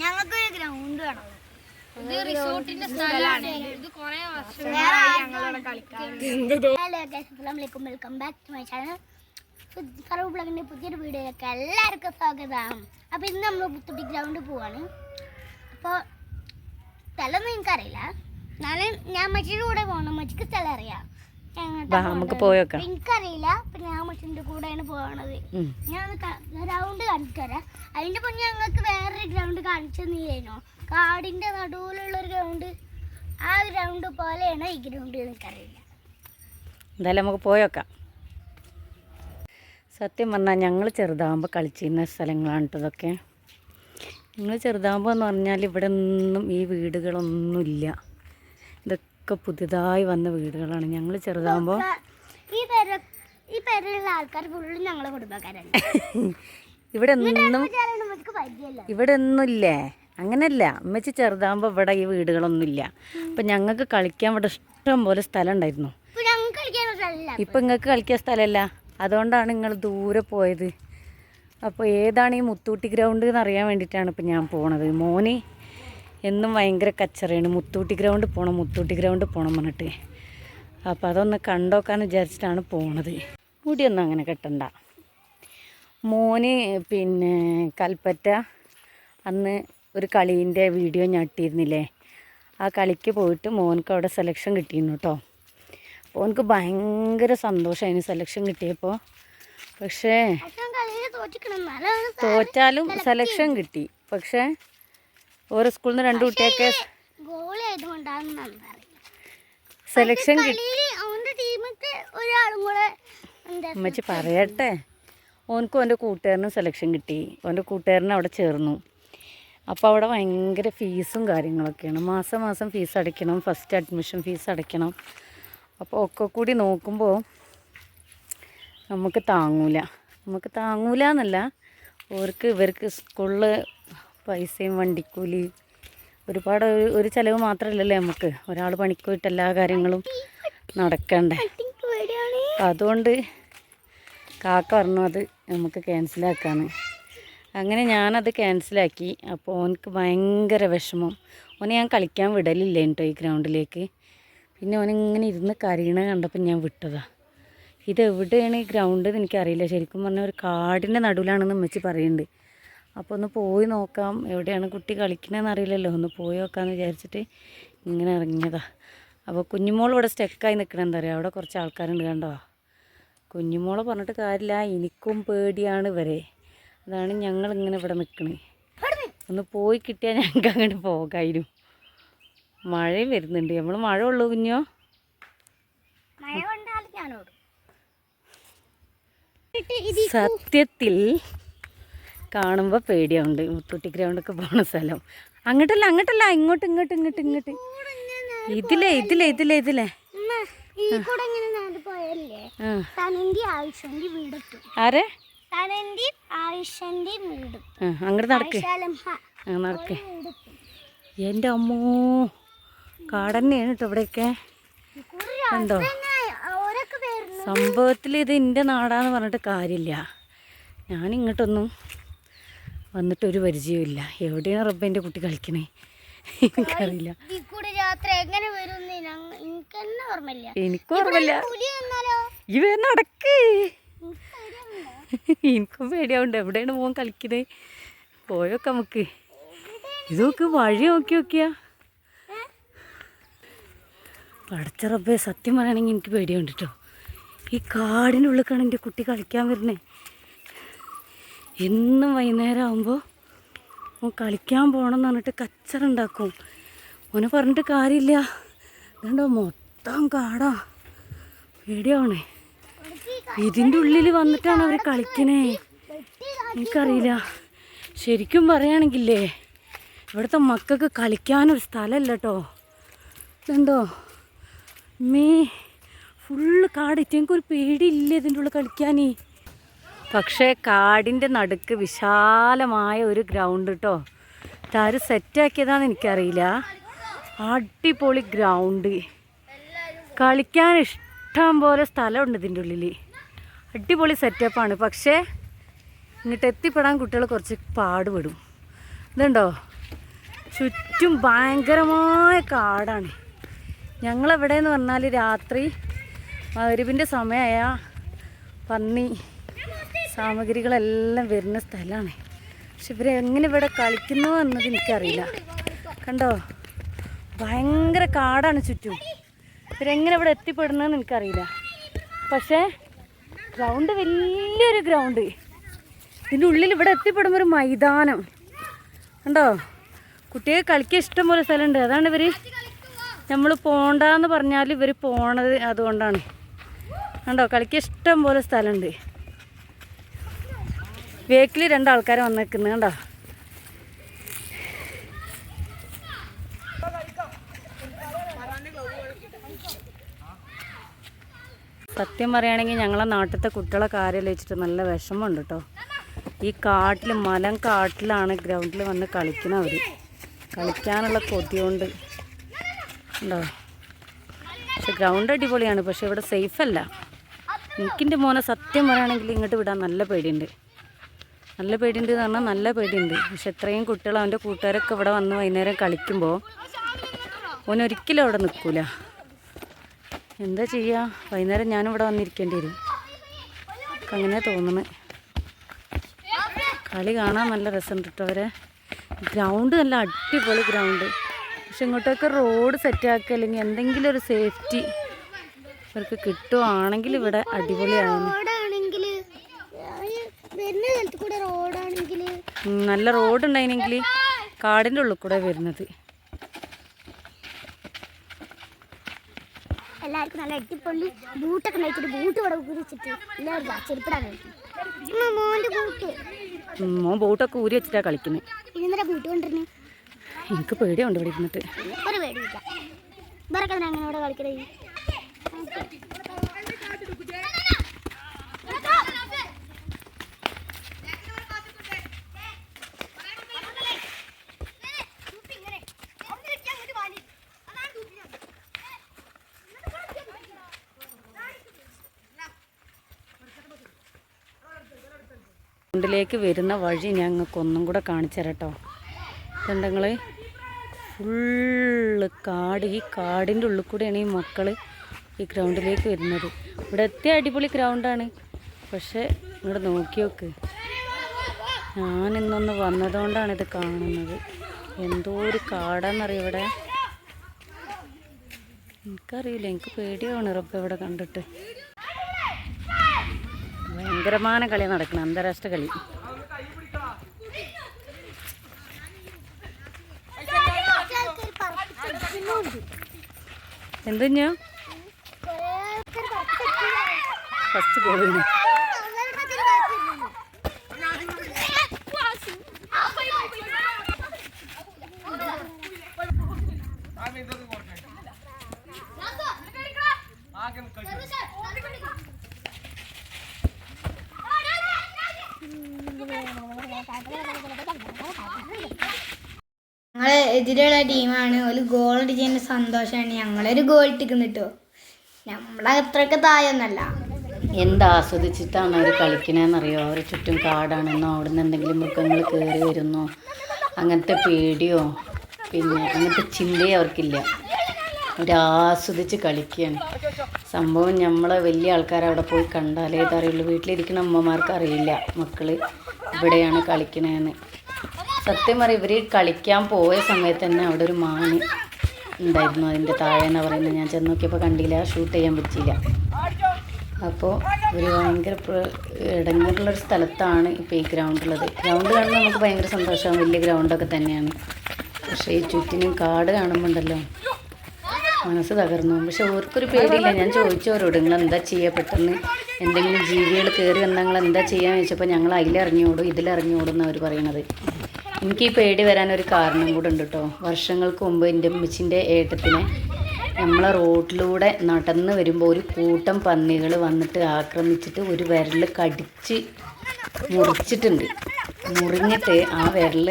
ഞങ്ങൾക്ക് ഒരു ഗ്രൗണ്ട് വേണം. ഇത് റിസോർട്ടിന്റെ സ്ഥലമാണ്. ഇത് കൊറേ വർഷം ഞങ്ങളവിടെ ഹലോ അസ്സലാമലൈക്കും welcome back to my channel Farooq ബ്ലോഗിന്റെ പുതിയൊരു വീഡിയോയിലേക്ക് എല്ലാവർക്കും സ്വാഗതം. അപ്പോൾ ഇന്ന് നമ്മൾ പുത്തുട്ടി ഗ്രൗണ്ടിൽ പോവാണ്. അപ്പോൾ സ്ഥലമൊന്നും എനിക്കറിയില്ല. എന്നാലും ഞാൻ മച്ചിയുടെ കൂടെ പോകണം മച്ചിക്ക് സ്ഥലം അറിയാം. വാ, നമുക്ക് പോയൊക്കെ എനിക്കറിയില്ല അപ്പം ഞാൻ മച്ചിന്റെ കൂടെയാണ് പോകണത്. ഞാൻ ഗ്രൗണ്ട് കാണിച്ചു തരാം അതിന്റെ മുന്നേ ഞങ്ങൾക്ക് വേറൊരു ഗ്രൗണ്ട് കാണിച്ചു തന്നില്ലേനോ കാടിന്റെ നടുവിലുള്ള ഒരു ഗ്രൗണ്ട് ആ ഗ്രൗണ്ട് പോലെയാണ് ഈ ഗ്രൗണ്ട് എനിക്കറിയില്ല. എന്തായാലും നമുക്ക് പോയേക്കാം സത്യം പറഞ്ഞാൽ ഞങ്ങൾ ചെറുതാകുമ്പോൾ കളിച്ചിരുന്ന സ്ഥലങ്ങളാണ് കേട്ടോ ഇതൊക്കെ. ഞങ്ങൾ ചെറുതാകുമ്പോൾ എന്ന് പറഞ്ഞാൽ ഇവിടെ ഒന്നും ഈ വീടുകളൊന്നുമില്ല. ഇതൊക്കെ പുതിയതായി വന്ന വീടുകളാണ്. ഞങ്ങൾ ചെറുതാകുമ്പോൾ ഈ പേര ഈ പേരിലുള്ള ആൾക്കാർ ഫുള്ളും ഞങ്ങളെ കുടുംബക്കാരാണ്. ഇവിടെ ഒന്നും ഇവിടെ ഒന്നുമില്ലേ? അങ്ങനല്ല. അമ്മച്ചി ചെറുതാകുമ്പോൾ ഇവിടെ ഈ വീടുകളൊന്നുമില്ല. അപ്പം ഞങ്ങൾക്ക് കളിക്കാൻ ഇവിടെ ഇഷ്ടം പോലെ സ്ഥലം ഉണ്ടായിരുന്നു. ഇപ്പൊ ഞങ്ങൾക്ക് കളിക്കാൻ സ്ഥലമില്ല. ഇപ്പം നിങ്ങൾക്ക് കളിക്കാൻ സ്ഥലമല്ല. അതുകൊണ്ടാണ് നിങ്ങൾ ദൂരെ പോയത്. അപ്പോൾ ഏതാണ് ഈ മുത്തൂട്ടി ഗ്രൗണ്ട് എന്ന് അറിയാൻ വേണ്ടിയിട്ടാണ് ഇപ്പം ഞാൻ പോണത്. മോന് എന്നും ഭയങ്കര കച്ചറയാണ്. മുത്തൂട്ടി ഗ്രൗണ്ട് പോകണം മുത്തൂട്ടി ഗ്രൗണ്ട് പോകണം പറഞ്ഞിട്ട്. അപ്പോൾ അതൊന്ന് കണ്ടോക്കാന്ന് വിചാരിച്ചിട്ടാണ് പോണത്. മുടിയൊന്നും അങ്ങനെ കെട്ടണ്ട. മോന് പിന്നെ കൽപ്പറ്റ അന്ന് ഒരു കളീന്റെ വീഡിയോ ഞാൻ ഇട്ടിരുന്നില്ലേ ആ കളിക്ക് പോയിട്ട് മോനക്ക് അവിടെ സെലക്ഷൻ കിട്ടിയിരുന്നു കേട്ടോ അപ്പോൾ എനിക്ക് ഭയങ്കര സന്തോഷമായിരുന്നു സെലക്ഷൻ കിട്ടിയപ്പോൾ പക്ഷേ തോറ്റാലും സെലക്ഷൻ കിട്ടി. പക്ഷേ ഓരോ സ്കൂളിൽ നിന്ന് രണ്ട് കുട്ടിയൊക്കെ സെലക്ഷൻ അമ്മച്ചി പറയട്ടെ. ഓനക്കും അവന്റെ കൂട്ടുകാരനും സെലക്ഷൻ കിട്ടി. ഓന്റെ കൂട്ടുകാരനും അവിടെ ചേർന്നു. അപ്പോൾ അവിടെ ഭയങ്കര ഫീസും കാര്യങ്ങളൊക്കെയാണ്. മാസം മാസം ഫീസ് അടയ്ക്കണം ഫസ്റ്റ് അഡ്മിഷൻ ഫീസ് അടയ്ക്കണം. അപ്പോൾ ഒക്കെ കൂടി നോക്കുമ്പോൾ നമുക്ക് താങ്ങൂല. നമുക്ക് താങ്ങൂല എന്നല്ല ഓർക്ക് ഇവർക്ക് സ്കൂളിൽ പൈസയും വണ്ടിക്കൂലി. ഒരുപാട് ഒരു- ചിലവ് മാത്രമല്ലല്ലേ നമുക്ക് ഒരാൾ പണിക്ക് പോയിട്ട് എല്ലാ കാര്യങ്ങളും നടക്കണ്ടേ. അതുകൊണ്ട് കാക്ക പറഞ്ഞു അത് നമുക്ക് ക്യാൻസലാക്കാന്ന്. അങ്ങനെ ഞാനത് ക്യാൻസലാക്കി. അപ്പോൾ ഓനക്ക് ഭയങ്കര വിഷമം. ഓനെ ഞാൻ കളിക്കാൻ വിടലില്ല കേട്ടോ ഈ ഗ്രൗണ്ടിലേക്ക്. പിന്നെ ഓനിങ്ങനെ ഇരുന്ന് കരയണ കണ്ടപ്പോൾ ഞാൻ വിട്ടതാ. ഇതെവിടെയാണ് ഈ ഗ്രൗണ്ട് എന്ന് എനിക്കറിയില്ല. ശരിക്കും പറഞ്ഞാൽ ഒരു കാടിന്റെ നടുവിലാണെന്ന് ഉമ്മച്ചി പറയുന്നുണ്ട് അപ്പോൾ ഒന്ന് പോയി നോക്കാം എവിടെയാണ് കുട്ടി കളിക്കണമെന്ന് അറിയില്ലല്ലോ. ഒന്ന് പോയി നോക്കാമെന്ന് വിചാരിച്ചിട്ട് ഇങ്ങനെ ഇറങ്ങിയതാ. അപ്പോൾ കുഞ്ഞുമോൾ ഇവിടെ സ്റ്റെക്കായി നിൽക്കണ എന്താ പറയുക അവിടെ കുറച്ച് ആൾക്കാരുണ്ട് കണ്ടോ? കുഞ്ഞുമോളെ പറഞ്ഞിട്ട് കാര്യമില്ല എനിക്കും പേടിയാണ് ഇവരെ. അതാണ് ഞങ്ങൾ ഇങ്ങനെ ഇവിടെ നിൽക്കണേ ഒന്ന് പോയി കിട്ടിയാൽ ഞങ്ങൾക്ക് അങ്ങോട്ട് പോകായിരുന്നു. മഴയും വരുന്നുണ്ട്. നമ്മൾ മഴ ഉള്ളൂ കുഞ്ഞോ? സത്യത്തിൽ കാണുമ്പോൾ പേടിയുണ്ട് മുത്തൂട്ടി ഗ്രൗണ്ടൊക്കെ പോണ സ്ഥലം. അങ്ങോട്ടല്ല അങ്ങോട്ടല്ല. ഇങ്ങോട്ട് ഇങ്ങോട്ട് ഇങ്ങോട്ട് ഇങ്ങോട്ട്. ഇതിലേ ഇതിലേ ഇതിലേ ഇതിലേ. ആരെ? അങ്ങോട്ട് നടക്ക്. നടക്കേ. നടക്ക് എന്റെ അമ്മോ കാടന്നെയാണ് കേട്ടോ ഇവിടെയൊക്കെ. എന്തോ കണ്ടോ? സംഭവത്തിൽ ഇത് എന്റെ നാടാന്ന് പറഞ്ഞിട്ട് കാര്യമില്ല ഞാൻ ഇങ്ങോട്ടൊന്നും വന്നിട്ടൊരു പരിചയമില്ല എവിടെയാണ് റബ്ബന്റെ കുട്ടി കളിക്കണേ? എനിക്കറിയില്ല. ഈ എനിക്ക് ഓർമ്മയില്ല. വന്നാലോ? ഇവ നടക്ക്. എനിക്ക് പേടിയാവുണ്ട് എവിടെയാണ് പോകാൻ കളിക്കുന്നത് പോയൊക്കെ നമുക്ക്. ഇതൊക്കെ വഴി നോക്കി നോക്കിയാ. പഠിച്ച റബ്ബേ സത്യം പറയുകയാണെങ്കിൽ എനിക്ക് പേടിയുണ്ട് കേട്ടോ ഈ കാടിനുള്ളിലേക്കാണ് എന്റെ കുട്ടി കളിക്കാൻ വരുന്നത് എന്നും വൈകുന്നേരം ആകുമ്പോൾ ഓൻ കളിക്കാൻ പോകണം എന്ന് പറഞ്ഞിട്ട് കച്ചറ ഉണ്ടാക്കും. ഓനെ പറഞ്ഞിട്ട് കാര്യമില്ല. അതുകൊണ്ടോ മൊത്തം കാടാ. പേടിയാവണേ. ഇതിന്റെ ഉള്ളിൽ വന്നിട്ടാണ് അവർ കളിക്കണേ. എനിക്കറിയില്ല. ശരിക്കും പറയുകയാണെങ്കിലേ ഇവിടുത്തെ മക്കൾക്ക് കളിക്കാനൊരു സ്ഥലമല്ല കേട്ടോ ഇതുണ്ടോ മേ ഫുള്ള് കാടിട്ട് എനിക്കൊരു പേടിയില്ല ഇതിന്റെ ഉള്ളിൽ കളിക്കാനേ. പക്ഷേ കാടിന്റെ നടുക്ക് വിശാലമായ ഒരു ഗ്രൗണ്ട് കേട്ടോ സെറ്റ് സെറ്റാക്കിയതാണെന്ന് എനിക്കറിയില്ല. അടിപൊളി ഗ്രൗണ്ട് കളിക്കാൻ ഇഷ്ടം പോലെ സ്ഥലമുണ്ട് ഇതിന്റെ ഉള്ളിൽ അടിപൊളി സെറ്റപ്പാണ് പക്ഷേ ഇങ്ങോട്ട് എത്തിപ്പെടാൻ കുട്ടികൾ കുറച്ച് പാടുപെടും. ഇതുണ്ടോ? ചുറ്റും ഭയങ്കരമായ കാടാണ്. ഞങ്ങളെവിടെയെന്ന് പറഞ്ഞാൽ രാത്രി മരുവിന്റെ സമയമായ പന്നി സാമഗ്രികളെല്ലാം വരുന്ന സ്ഥലമാണ്. പക്ഷെ ഇവരെ എങ്ങനെ ഇവിടെ കളിക്കുന്നു എന്നത് എനിക്കറിയില്ല. കണ്ടോ? ഭയങ്കര കാടാണ് ചുറ്റും. ഇവരെങ്ങനെ ഇവിടെ എത്തിപ്പെടുന്നതെന്ന് എനിക്കറിയില്ല. പക്ഷേ ഗ്രൗണ്ട് വലിയൊരു ഗ്രൗണ്ട് ഇതിന്റെ ഉള്ളിൽ ഇവിടെ എത്തിപ്പെടുമ്പോൾ ഒരു മൈതാനം. കണ്ടോ? കുട്ടികൾ കളിക്കാൻ ഇഷ്ടം പോലെ സ്ഥലമുണ്ട്. അതാണ് ഇവർ നമ്മൾ പോണ്ടെന്ന് പറഞ്ഞാൽ ഇവർ പോണത് അതുകൊണ്ടാണ്. കണ്ടോ? കളിക്കാൻ ഇഷ്ടം പോലെ സ്ഥലമുണ്ട്. വേക്കിൽ രണ്ടാൾക്കാരെ വന്നേക്കുന്നു കണ്ടോ? സത്യം പറയുകയാണെങ്കിൽ ഞങ്ങളെ നാട്ടിലത്തെ കുട്ടികളെ കാര്യം വെച്ചിട്ട് നല്ല വിഷമമുണ്ട് കേട്ടോ ഈ കാട്ടിൽ മലം കാട്ടിലാണ് ഗ്രൗണ്ടിൽ വന്ന് കളിക്കണവർ കളിക്കാനുള്ള കൊതിയുണ്ട്. ഉണ്ടോ പക്ഷെ ഗ്രൗണ്ട് അടിപൊളിയാണ് പക്ഷെ ഇവിടെ സേഫ് അല്ല. എനിക്കിന്റെ മോനെ സത്യം പറയുകയാണെങ്കിൽ ഇങ്ങോട്ട് വിടാൻ നല്ല പേടിയുണ്ട്. നല്ല പേടിയുണ്ട് എന്ന് പറഞ്ഞാൽ നല്ല പേടിയുണ്ട്. പക്ഷെ എത്രയും കുട്ടികൾ അവന്റെ കൂട്ടുകാരൊക്കെ ഇവിടെ വന്ന് വൈകുന്നേരം കളിക്കുമ്പോൾ ഓനൊരിക്കലും അവിടെ നിൽക്കൂല എന്താ ചെയ്യുക വൈകുന്നേരം ഞാനിവിടെ വന്നിരിക്കേണ്ടി വരും. അങ്ങനെ തോന്നുന്നത് കളി കാണാൻ നല്ല രസമുണ്ട് കേട്ടോ അവരെ. ഗ്രൗണ്ട് നല്ല അടിപൊളി ഗ്രൗണ്ട്. പക്ഷെ ഇങ്ങോട്ടൊക്കെ റോഡ് സെറ്റാക്കുക അല്ലെങ്കിൽ എന്തെങ്കിലും ഒരു സേഫ്റ്റി അവർക്ക് കിട്ടുവാണെങ്കിൽ ഇവിടെ അടിപൊളിയാണ്. നല്ല റോഡ് ഉണ്ടായിരുന്നെങ്കിൽ കാടിന്റെ ഉള്ളിൽ കൂടെ വരുന്നത്. എല്ലാവർക്കും നല്ല അടിപൊളി ബൂട്ടൊക്കെ നയിച്ചിട്ട് ബൂട്ട് ഇവിടെ കുരിച്ചിട്ട് എല്ലാവരും ചെരുപ്പിടാൻ മോന്റെ ബൂട്ട്. മോൻ ബോട്ടൊക്കെ ഊരി വെച്ചിട്ടാ കളിക്കുന്നത് ഇന്നെന്താ ബൂട്ട് കൊണ്ടിരുന്നു എനിക്ക് പേടിയുണ്ട് ഇവിടെ ഇരുന്നിട്ട്. ഒരു പേടിയില്ല. ഇവരൊക്കെ അങ്ങനെ ഇവിടെ കളിക്കണേ? ഗ്രൗണ്ടിലേക്ക് വരുന്ന വഴി ഞങ്ങൾക്കൊന്നും കൂടെ കാണിച്ചു തരട്ടോ. കണ്ടങ്ങൾ ഫുള്ള് കാട്. ഈ കാടിന്റെ ഉള്ളിൽ കൂടെയാണ് ഈ മക്കൾ ഈ ഗ്രൗണ്ടിലേക്ക് വരുന്നത്. ഇവിടെ എത്തിയ അടിപൊളി ഗ്രൗണ്ടാണ്. പക്ഷേ ഇങ്ങോട്ട് നോക്കി നോക്ക്. ഞാൻ ഇന്നൊന്ന് വന്നതുകൊണ്ടാണ് ഇത് കാണുന്നത്. എന്തോ ഒരു കാടാന്നറിയ ഇവിടെ? എനിക്കറിയില്ല. എനിക്ക് പേടിയാണ് റബ്ബ് ഇവിടെ കണ്ടിട്ട്. ഭയങ്കരமான കളി നടക്കണം അന്താരാഷ്ട്ര കളി. എന്തു ഫസ്റ്റ് ഗോളിന് ഞങ്ങളെ എതിരെയുള്ള ടീമാണ് ഒരു ഗോൾ അടിച്ചതിന്റെ സന്തോഷമാണ് ഞങ്ങളൊരു ഗോൾ ഇട്ടിക്കുന്നു നമ്മളെ അത്രയൊക്കെ തായൊന്നല്ല എന്താസ്വദിച്ചിട്ടാണ് അവർ കളിക്കണേന്നറിയോ? അവർ ചുറ്റും കാടാണെന്നോ അവിടെ നിന്ന് എന്തെങ്കിലും മൃഗങ്ങൾ കയറി വരുന്നു അങ്ങനത്തെ പേടിയോ? പിന്നെ അങ്ങനത്തെ ചിന്തയോ അവർക്കില്ല. അവരാസ്വദിച്ച് കളിക്കുകയാണ് സംഭവം നമ്മളെ വലിയ ആൾക്കാർ അവിടെ പോയി കണ്ടാലേ ഇതറിയുള്ളൂ. വീട്ടിലിരിക്കുന്ന അമ്മമാർക്ക് അറിയില്ല. മക്കൾ ഇവിടെയാണ് കളിക്കണതെന്ന് സത്യം പറയും ഇവർ കളിക്കാൻ പോയ സമയത്ത് തന്നെ അവിടെ ഒരു മാന് ഉണ്ടായിരുന്നു. അതിന്റെ താഴെ എന്ന് പറയുന്നത് ഞാൻ ചെന്ന് നോക്കിയപ്പോൾ കണ്ടില്ല. ഷൂട്ട് ചെയ്യാൻ പറ്റിയില്ല. അപ്പോൾ ഒരു ഭയങ്കര ഇടങ്ങേറുള്ളൊരു സ്ഥലത്താണ് ഇപ്പോൾ ഈ ഗ്രൗണ്ട് ഉള്ളത്. ഗ്രൗണ്ട് കാണുമ്പോൾ നമുക്ക് ഭയങ്കര സന്തോഷമാണ് വലിയ ഗ്രൗണ്ടൊക്കെ തന്നെയാണ്. പക്ഷേ ഈ ചുറ്റിനും കാട് കാണുമ്പോണ്ടല്ലോ. മനസ്സ് തകർന്നു പക്ഷെ ഓർക്കൊരു പേടിയില്ല. ഞാൻ ചോദിച്ചവരോട് നിങ്ങൾ എന്താ ചെയ്യുക പെട്ടെന്ന്? എന്തെങ്കിലും ജീവികൾ കയറി വന്നാൽ നിങ്ങൾ എന്താ ചെയ്യാന്ന് ചോദിച്ചപ്പോൾ ഞങ്ങൾ അതിലിറങ്ങിയോടും ഇതിലിറങ്ങിയോടും എന്നാണ് അവർ പറയണത്. എനിക്ക് ഈ പേടി വരാനൊരു കാരണം കൂടെ ഉണ്ട് കേട്ടോ വർഷങ്ങൾക്ക് മുമ്പ് എന്റെ ഉമ്മച്ചിന്റെ ഏട്ടത്തിനെ നമ്മളെ റോഡിലൂടെ നടന്ന് വരുമ്പോൾ ഒരു കൂട്ടം പന്നികൾ വന്നിട്ട് ആക്രമിച്ചിട്ട് ഒരു വിരൽ കടിച്ച് മുറിച്ചിട്ടുണ്ട്. മുറിഞ്ഞിട്ട് ആ വിരൽ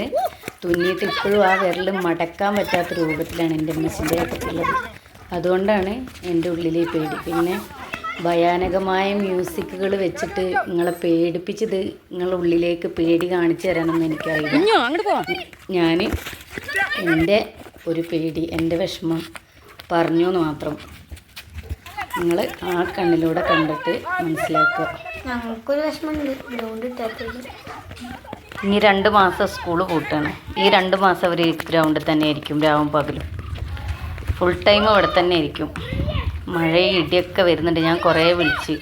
തുന്നിയിട്ട് ഇപ്പോഴും ആ വിരൽ മടക്കാൻ പറ്റാത്ത രൂപത്തിലാണ് എന്റെ ഉമ്മച്ചിന്റെ ഏട്ടത്തിലുള്ളത് അതുകൊണ്ടാണ് എന്റെ ഉള്ളിലെ ഈ പേടി. പിന്നെ ഭയാനകമായ മ്യൂസിക്കുകൾ വെച്ചിട്ട് നിങ്ങളെ പേടിപ്പിച്ചത് നിങ്ങളുടെ ഉള്ളിലേക്ക് പേടി കാണിച്ചു തരാനൊന്നും എനിക്കറിയില്ല. അങ്ങോട്ട് പോ. ഞാൻ എന്റെ ഒരു പേടി എന്റെ വിഷമം പറഞ്ഞു എന്ന് മാത്രം നിങ്ങൾ ആ കണ്ണിലൂടെ കണ്ടിട്ട് മനസ്സിലാക്കുക. ഞങ്ങൾക്കൊരു വിഷമമുണ്ട് ഇട്ടാത്തത്. ഇനി രണ്ട് മാസം സ്കൂൾ പൂട്ടാണ്. ഈ രണ്ട് മാസം അവർ ഗ്രൗണ്ടിൽ തന്നെ ആയിരിക്കും രാവും പകലും. ഫുൾ ടൈം അവിടെ തന്നെ ആയിരിക്കും. മഴയും ഇടിയൊക്കെ വരുന്നുണ്ട്. ഞാൻ കുറേ വിളിച്ച്.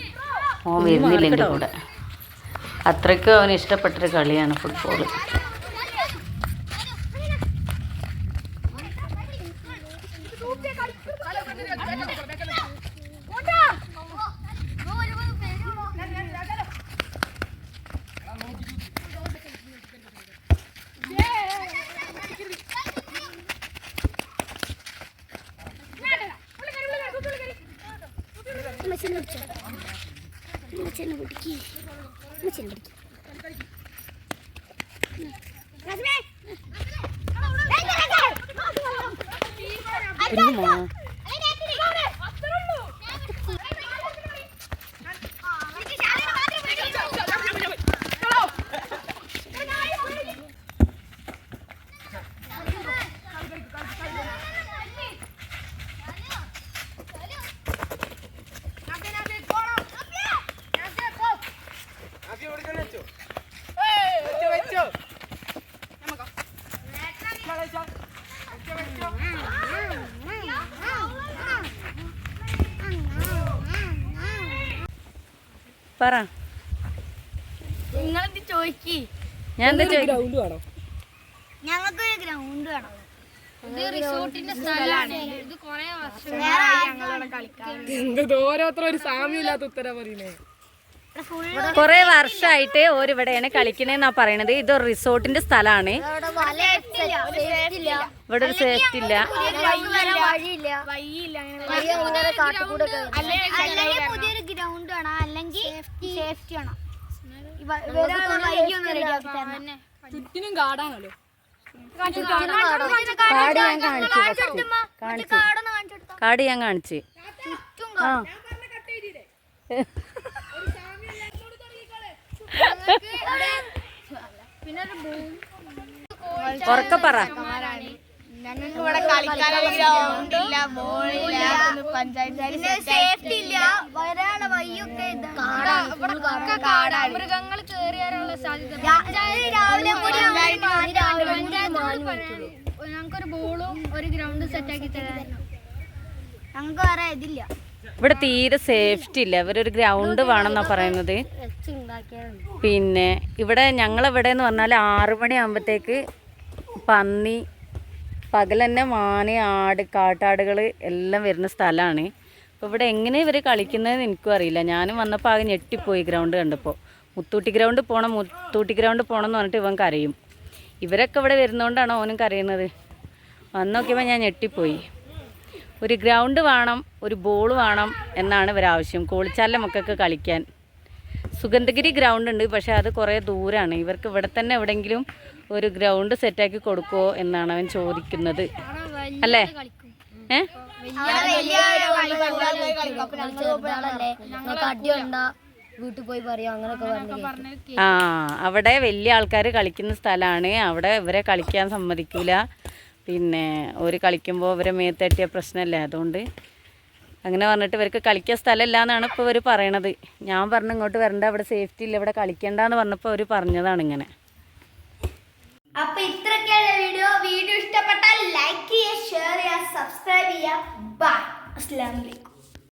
ഓൻ വരുന്നില്ല എന്റെ കൂടെ. അത്രയ്ക്കും അവന് ഇഷ്ടപ്പെട്ടൊരു കളിയാണ് ഫുട്ബോൾ 你干么 പറ. നിങ്ങളെന്ത് ചോദിക്കി? ഞാൻ എന്താ ചോദിക്കും ഞങ്ങൾക്കൊരു ഗ്രൗണ്ട് വേണം. ഇത് റിസോർട്ടിന്റെ സ്ഥലമാണ്. ഇത് കൊറേ വർഷായിട്ട് ഞങ്ങളവിടെ കളിക്കാൻ. ഓരോരുത്തർ ഒരു സാമ്യമില്ലാത്ത ഉത്തരം പറയുന്നേ. കുറെ വർഷമായിട്ട് ഓര് ഇവിടെയാണ് കളിക്കണേന്നാ പറയണത്. ഇതൊരു റിസോർട്ടിന്റെ സ്ഥലാണ്. ഇവിടെ ഒരു സേഫ്റ്റി ഇല്ല. വഴിയില്ല. സേഫ്റ്റി വേണം ചുറ്റിനും കാടാണല്ലോ. കാട് ഞാൻ കാണിച്ചു കാണിച്ചു. കാട് ഞാൻ കാണിച്ച്. ആ. ഉറക്കെ പറ. ഞങ്ങൾക്ക് ഇവിടെ കളിക്കാനുള്ള ഗ്രൗണ്ട് ഇല്ല ബോളില്ല പഞ്ചായത്ത് സേഫ്റ്റി ഇല്ല. വരാനുള്ള വഴിയൊക്കെ ഇവിടെ കാടാണ്. മൃഗങ്ങൾ കേറിയാനുള്ള സാധ്യത രാവിലെ ഞങ്ങൾക്കൊരു ബോളും ഒരു ഗ്രൗണ്ടും സെറ്റ് ആക്കി തരാൻ. ഞങ്ങൾക്ക് വേറെ ഇതില്ല. ഇവിടെ തീരെ സേഫ്റ്റി ഇല്ല. ഇവരൊരു ഗ്രൗണ്ട് വേണമെന്നാ പറയുന്നത്. പിന്നെ ഇവിടെ ഞങ്ങളിവിടെ എന്ന് പറഞ്ഞാൽ ആറു മണിയാകുമ്പോഴത്തേക്ക് പന്നി പകൽ തന്നെ മാന് ആട് കാട്ടാടുകൾ എല്ലാം വരുന്ന സ്ഥലമാണ് അപ്പോൾ ഇവിടെ എങ്ങനെ ഇവർ കളിക്കുന്നതെന്ന് എനിക്കും അറിയില്ല. ഞാനും വന്നപ്പോൾ ആകെ ഞെട്ടിപ്പോയി ഗ്രൗണ്ട് കണ്ടപ്പോൾ മുത്തൂട്ടി ഗ്രൗണ്ട് പോകണം മുത്തൂട്ടി ഗ്രൗണ്ട് പോകണം എന്ന് പറഞ്ഞിട്ട് ഇവൻ കരയും. ഇവരൊക്കെ ഇവിടെ വരുന്നതുകൊണ്ടാണ് ഓനും കരയുന്നത്? വന്ന് നോക്കിയപ്പോൾ ഞാൻ ഞെട്ടിപ്പോയി. ഒരു ഗ്രൗണ്ട് വേണം ഒരു ബോൾ വേണം എന്നാണ് ഇവരാവശ്യം. കോളിച്ചാലിലെ മക്കൾക്ക് കളിക്കാൻ. സുഗന്ധഗിരി ഗ്രൗണ്ട് ഉണ്ട് പക്ഷേ അത് കുറേ ദൂരമാണ് ഇവർക്ക് ഇവിടെ തന്നെ എവിടെയെങ്കിലും ഒരു ഗ്രൗണ്ട് സെറ്റാക്കി കൊടുക്കുമോ എന്നാണ് അവൻ ചോദിക്കുന്നത്. അല്ലേ? വീട്ടിൽ പോയി ആ അവിടെ വലിയ ആൾക്കാർ കളിക്കുന്ന സ്ഥലമാണ് അവിടെ ഇവരെ കളിക്കാൻ സമ്മതിക്കൂല. പിന്നെ ഒരു കളിക്കുമ്പോൾ ഇവരെ മേത്തട്ടിയ പ്രശ്നമല്ലേ അതുകൊണ്ട് അങ്ങനെ പറഞ്ഞിട്ട് ഇവർക്ക് കളിക്കാൻ സ്ഥലമില്ല എന്നാണ് ഇപ്പോൾ ഇവർ പറയണത്. ഞാൻ പറഞ്ഞു ഇങ്ങോട്ട് വരണ്ട അവിടെ സേഫ്റ്റി ഇല്ല ഇവിടെ കളിക്കണ്ടെന്ന് പറഞ്ഞപ്പോൾ അവർ പറഞ്ഞതാണ് ഇങ്ങനെ. അപ്പൊ ഇത്രയൊക്കെയാണ് വീഡിയോ വീഡിയോ ഇഷ്ടപ്പെട്ടാൽ ലൈക്ക് ചെയ്യുക ഷെയർ ചെയ്യുക സബ്സ്ക്രൈബ് ചെയ്യുക. ബൈ അലൈക്കും.